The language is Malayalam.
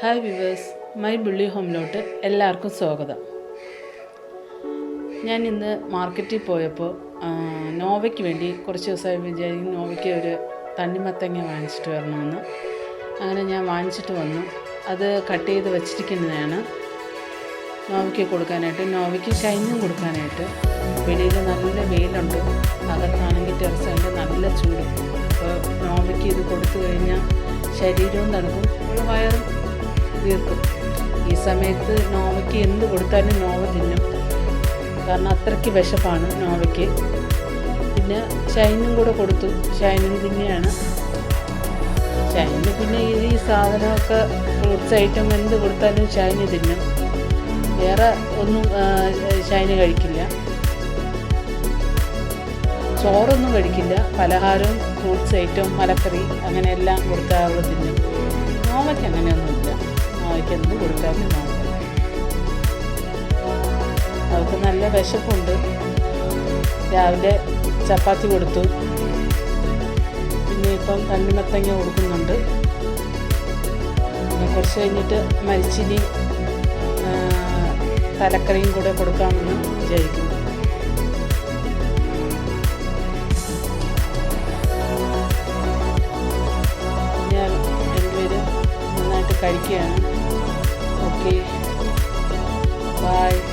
ഹായ് വ്യൂവേഴ്സ് മൈ ബുള്ളി ഹോമിലോട്ട് എല്ലാവർക്കും സ്വാഗതം. ഞാൻ ഇന്ന് മാർക്കറ്റിൽ പോയപ്പോൾ നോവയ്ക്ക് വേണ്ടി കുറച്ച് ദിവസമായി വിചാരിക്കും നോവയ്ക്ക് ഒരു തണ്ണിമത്തങ്ങ വാങ്ങിച്ചിട്ട് വരണമെന്ന്. അങ്ങനെ ഞാൻ വാങ്ങിച്ചിട്ട് വന്നു. അത് കട്ട് ചെയ്ത് വച്ചിരിക്കുന്നതാണ്. നോവയ്ക്ക് കൊടുക്കാനായിട്ട് നോവയ്ക്ക് ഷൈനും കൊടുക്കാനായിട്ട്. വെളിയിൽ നല്ല വെയിലുണ്ട്. അകത്താണെങ്കിൽ ടെറസതിന്റെ നല്ല ചൂട്. അപ്പോൾ നോവയ്ക്ക് ഇത് കൊടുത്തു കഴിഞ്ഞാൽ ശരീരവും തണുക്കും. വയറും വീർക്കും ഈ സമയത്ത് നോവയ്ക്ക് എന്ത് കൊടുത്താലും നോവ തിന്നും. കാരണം അത്രയ്ക്ക് വിശപ്പാണ് നോവയ്ക്ക്. പിന്നെ ഷൈനും കൂടെ കൊടുത്തു. ഷൈനും തിന്നെയാണ് ഷൈന് പിന്നെ ഈ സാധനമൊക്കെ ഫ്രൂട്ട്സ് ഐറ്റം എന്ത് കൊടുത്താലും ഷൈന് തിന്നും. വേറെ ഒന്നും ഷൈന് കഴിക്കില്ല. ചോറൊന്നും കഴിക്കില്ല. പലഹാരവും ഫ്രൂട്ട്സ് ഐറ്റവും മലക്കറി അങ്ങനെയെല്ലാം കൊടുത്താൽ തിന്നും. നോവയ്ക്ക് അങ്ങനെയൊന്നുമില്ല. കൊടുത്താലും നോവ അവൾക്ക് നല്ല വിശപ്പുണ്ട്. രാവിലെ ചപ്പാത്തി കൊടുത്തു. പിന്നെ ഇപ്പം തണ്ണിമത്തങ്ങ കൊടുക്കുന്നുണ്ട്. പിന്നെ കുറച്ച് കഴിഞ്ഞിട്ട് മരിച്ചിനി തലക്കറിയും കൂടെ കൊടുക്കാമെന്ന് വിചാരിക്കുന്നു. ഞാൻ രണ്ടുപേരും നന്നായിട്ട് കഴിക്കുകയാണ്. beijo. Bye.